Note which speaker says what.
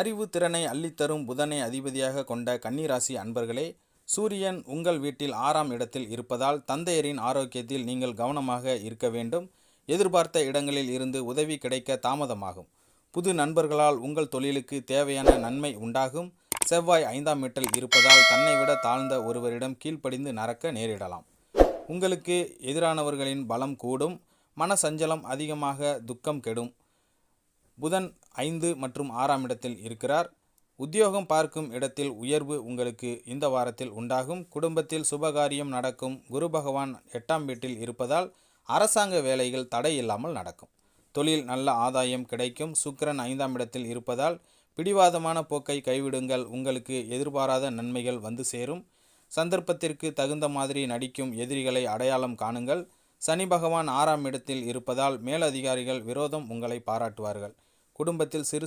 Speaker 1: அறிவு திறனை அள்ளித்தரும் புதனை அதிபதியாக கொண்ட கன்னிராசி அன்பர்களே சூரியன் உங்கள் வீட்டில் ஆறாம் இடத்தில் இருப்பதால் தந்தையரின் ஆரோக்கியத்தில் நீங்கள் கவனமாக இருக்க வேண்டும். எதிர்பார்த்த இடங்களில் இருந்து உதவி கிடைக்க தாமதமாகும். புது நண்பர்களால் உங்கள் தொழிலுக்கு தேவையான நன்மை உண்டாகும். செவ்வாய் ஐந்தாம் வீட்டில் இருப்பதால் தன்னை விட தாழ்ந்த ஒருவரிடம் கீழ்ப்படிந்து நடக்க நேரிடலாம். உங்களுக்கு எதிரானவர்களின் பலம் கூடும். மன சஞ்சலம் அதிகமாக துக்கம் கெடும். புதன் ஐந்து மற்றும் ஆறாம் இடத்தில் இருக்கிறார். உத்தியோகம் பார்க்கும் இடத்தில் உயர்வு உங்களுக்கு இந்த வாரத்தில் உண்டாகும். குடும்பத்தில் சுபகாரியம் நடக்கும். குரு பகவான் எட்டாம் வீட்டில் இருப்பதால் அரசாங்க வேலைகள் தடை இல்லாமல் நடக்கும். தொழில் நல்ல ஆதாயம் கிடைக்கும். சுக்கிரன் ஐந்தாம் இடத்தில் இருப்பதால் பிடிவாதமான போக்கை கைவிடுங்கள். உங்களுக்கு எதிர்பாராத நன்மைகள் வந்து சேரும். சந்தர்ப்பத்திற்கு தகுந்த மாதிரி நடிக்கும் எதிரிகளை அடையாளம் காணுங்கள். சனி பகவான் ஆறாம் இடத்தில் இருப்பதால் மேலதிகாரிகள் விரோதம் உங்களை பாராட்டுவார்கள். குடும்பத்தில் சிறு சிறு